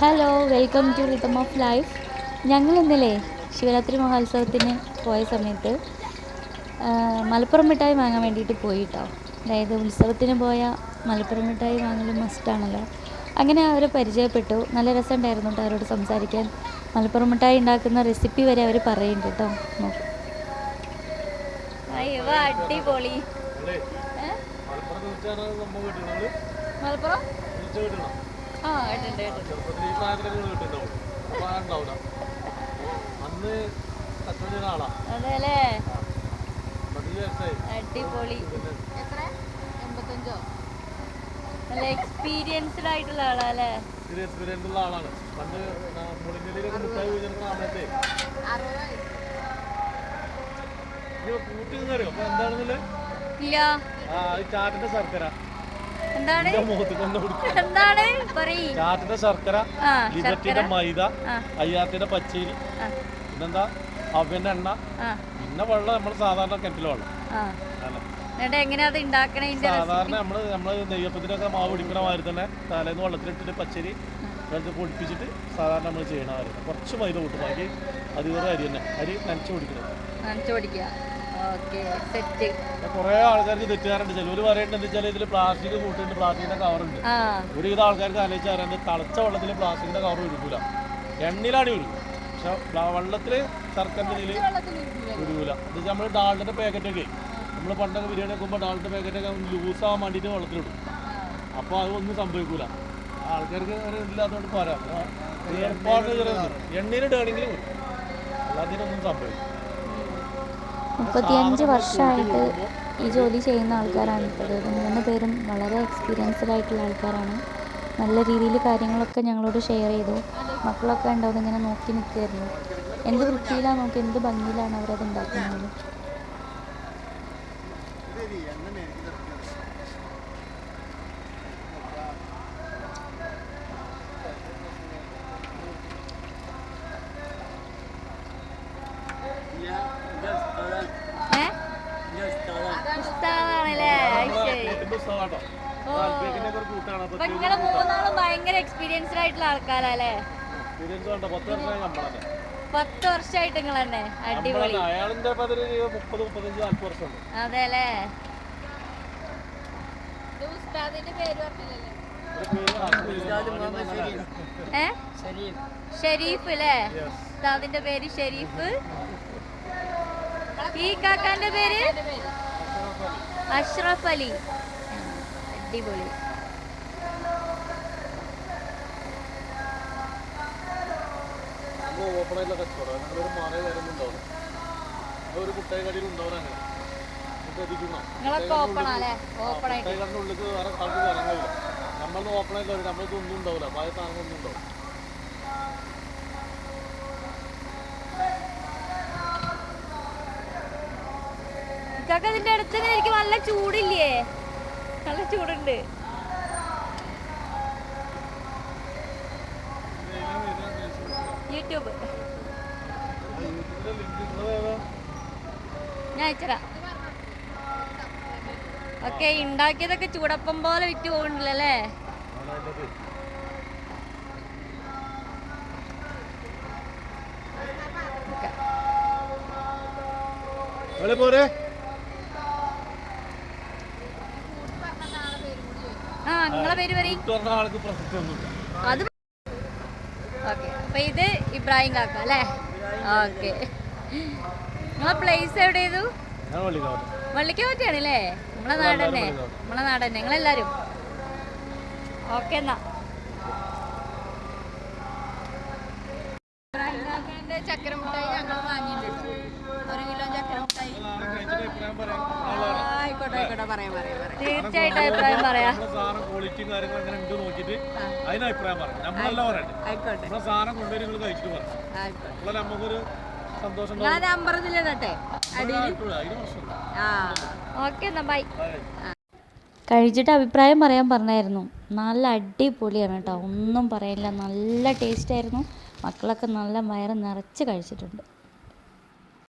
Hello welcome to rhythm of life ഞങ്ങൾ ഇന്നലെ ശിവരാത്രി മഹോത്സവത്തിന് പോയ സമയത്ത് മലപ്പുറം മിഠായി വാങ്ങാൻ വേണ്ടിയിട്ട് പോയി കേട്ടോ അതായത് ഉത്സവത്തിന് പോയ മലപ്പുറം മിഠായി വാങ്ങൽ മസ്റ്റാണല്ലോ അങ്ങനെ അവരെ പരിചയപ്പെട്ടു. നല്ല രസമുണ്ടായിരുന്നു കേട്ടോ അവരോട് സംസാരിക്കാൻ. മലപ്പുറം മിഠായി ഉണ്ടാക്കുന്ന റെസിപ്പി വരെ അവർ പറയുന്നുണ്ട് കേട്ടോ നോക്കും. അടിപൊളി. മലപ്പുറം? ചെറുപ്പത്തിൽ ഈ പ്രായത്തിലൊക്കെ നിങ്ങൾ അപ്പൊ ഉണ്ടാവില്ല അന്ന് കച്ചവടം ചെയ്യുന്ന ആളാ. അതെ അല്ലേ പതിനഞ്ച് വയസ്സായി. അടിപൊളി. പിന്നെ? നല്ല എക്സ്പീരിയൻസ്ഡ് ആയിട്ടുള്ള ആളാ അല്ലേ ഇത്തിരി എക്സ്പീരിയൻസ് ഉള്ള ആളാണ്. പണ്ട് മുളിഞ്ഞലിയിലൊക്കെ മുട്ടായി പോയിരുന്ന സമയത്ത്. കൂട്ടി അറിയോ അപ്പൊ എന്താണെന്നില്ലേ ഇല്ല. ആ അത് ചാറ്റിന്റെ ശർക്കര എന്താണ്? എന്താണ്? പറയ്. ചാറ്റിന്റെ ശർക്കര ആ ലിബർട്ടിന്റെ മൈദ അയ്യാത്തിന്റെ പച്ചരി പിന്നെന്താ? അവന്റെ എണ്ണ. പിന്നെ വെള്ളം നമ്മൾ സാധാരണ കിണറ്റിലെ വെള്ളം. സാധാരണ നമ്മൾ നമ്മൾ നെയ്യപ്പത്തിനൊക്കെ മാവ് പിടിക്കണ മാതിരി തന്നെ തലേന്ന് വെള്ളത്തിലിട്ടിട്ട് പച്ചരി വെള്ളത്തിൽ പൊടിപ്പിച്ചിട്ട് സാധാരണ നമ്മൾ ചെയ്യണമായിരുന്നു കുറച്ച് മൈദ കൂട്ടും. ബാക്കി അധികം അരി തന്നെ. അരി നനച്ചു കുടിക്കണം നനച്ചു പിടിക്കുക. കുറേ ആൾക്കാർക്ക് തെറ്റുകാരുണ്ട് ചിലവർ പറയുന്നത് എന്താ വെച്ചാൽ ഇതിൽ പ്ലാസ്റ്റിക് കൂട്ടുന്നുണ്ട് പ്ലാസ്റ്റിക്കിന്റെ കവറുണ്ട് ആ. ഒരുവിധ ആൾക്കാർക്ക് ആലോചിച്ച് അറിയാണ്ട് തളച്ച വെള്ളത്തിൽ പ്ലാസ്റ്റിക്കിന്റെ കവർ ഒഴുകൂല എണ്ണയിലാണ് ഒഴുകും പക്ഷെ വെള്ളത്തിൽ ശർക്കരന്റെ ഇതിൽ ഒഴുകൂല ഇത് നമ്മൾ ഡാളിന്റെ പാക്കറ്റൊക്കെ നമ്മൾ പണ്ടൊക്കെ ബിരിയാണി വെക്കുമ്പോൾ ഡാളിന്റെ പാക്കറ്റൊക്കെ ലൂസ് ആവാൻ വേണ്ടിയിട്ട് വെള്ളത്തിലിടും അപ്പോൾ അത് ഒന്നും സംഭവിക്കൂല. ആൾക്കാർക്ക് ഒരു ഇല്ലാത്തതുകൊണ്ട് പോരാ. ഏർപ്പാട് അല്ലാതെ ഒന്നും സംഭവിക്കും മുപ്പത്തിയഞ്ച് വർഷമായിട്ട് ഈ ജോലി ചെയ്യുന്ന ആൾക്കാരാണ് ഇപ്പോൾ. ഇത് മൂന്ന് പേരും വളരെ എക്സ്പീരിയൻസ്ഡ് ആയിട്ടുള്ള ആൾക്കാരാണ്. നല്ല രീതിയിൽ കാര്യങ്ങളൊക്കെ ഞങ്ങളോട് ഷെയർ ചെയ്തു. മക്കളൊക്കെ ഉണ്ടാവും ഇങ്ങനെ നോക്കി നിൽക്കുമായിരുന്നു എന്ത് വൃത്തിയിലാണ് നോക്കി എന്ത് ഭംഗിയിലാണ് അവരത് ഉണ്ടാക്കുന്നത്? നിങ്ങൾ മൂന്നാളും ഭയങ്കര എക്സ്പീരിയൻസ്ഡ് ആയിട്ടുള്ള ആൾക്കാരല്ലേ പത്ത് വർഷമായിട്ട് നിങ്ങൾ തന്നെ അടിപൊളി അയാളിന്റെ പതിന് മുപ്പത് മുപ്പത്തഞ്ച് നാൽപ്പത് വർഷമുണ്ട്. അതെ അല്ലേ? ഒരു പേര് ഹാസ്യം. ഏ? ഷെരീഫ്. അല്ലേ? ഉസ്താദിന്റെ പേര് ഷെരീഫ്. ഈ കാക്കാന്റെ പേര്. അഷ്റഫ് അലി. അടിപൊളി. ഓപ്പൺ ആയിട്ടുള്ള കച്ചവടം. മാറിയ കാര്യം ഉണ്ടാവില്ല ഒരു കുട്ടായി കടയിൽ ഉണ്ടാവില്ല അങ്ങനെ. കടന്റെ ഉള്ളിൽ വേറെ കയറാൻ കഴിയില്ല. നമ്മളത് ഓപ്പൺ വരും നമ്മൾക്ക് ഒന്നും ഉണ്ടാവില്ല. പഴയ സാധനങ്ങളൊന്നും ഉണ്ടാവും ഇതിന്റെ അടുത്ത് എനിക്ക് നല്ല ചൂടില്ലേ? നല്ല ചൂടുണ്ട്. യൂട്യൂബ്. ഞാൻ അയച്ചരാ ഓക്കെ ഉണ്ടാക്കിയതൊക്കെ ചൂടപ്പം പോലെ വിറ്റ് പോകുന്നുണ്ടല്ലേ പേര്. അല്ലേ പോരെ ആ നിങ്ങളെ പേര് പറയും. കൂട്ട് പറഞ്ഞ ആൾക്ക് അത് ഓക്കെ. അപ്പൊ ഇത് ഇബ്രാഹിം കാക്ക അല്ലേ? ഓക്കെ. നിങ്ങളെ പ്ലേസ് എവിടെ ചെയ്തു ഞാൻ വിളിക്കാം അല്ലേ? നമ്മളെ നാടന്നെ നമ്മളെ നാടന്നെ നിങ്ങളെല്ലാരും? ഓക്കെ എന്നാ ചക്കര മുട്ടായി ഞങ്ങൾ വാങ്ങിയിട്ടുണ്ട് ഒരു കിലോ ചക്കര മുട്ടായി പറയാം. പറയാം തീർച്ചയായിട്ടും അഭിപ്രായം പറയാം. നമ്മുടെ സാധനം ക്വാളിറ്റിയും കാര്യങ്ങളും എങ്ങനെ ഉണ്ട് നോക്കിയിട്ട് അതിന് അഭിപ്രായം പറയാം നമ്മളല്ല പറയണ്ടേ? ആയിക്കോട്ടെ. നമ്മുടെ സാധനം കൊണ്ടുവരും നിങ്ങൾ കഴിച്ചിട്ട് പറയാം നമുക്കൊരു സന്തോഷം ഞാൻ നമ്പർ ഇതിലിടട്ടെ? ഉണ്ടാവും. ആ. ഓക്കെ എന്നാ ബൈ കഴിച്ചിട്ട് അഭിപ്രായം പറയാൻ പറഞ്ഞായിരുന്നു. നല്ല അടിപൊളിയാണ് കേട്ടോ ഒന്നും പറയില്ല. നല്ല ടേസ്റ്റ് ആയിരുന്നു. മക്കളൊക്കെ നല്ല വയറ് നിറച്ച് കഴിച്ചിട്ടുണ്ട്.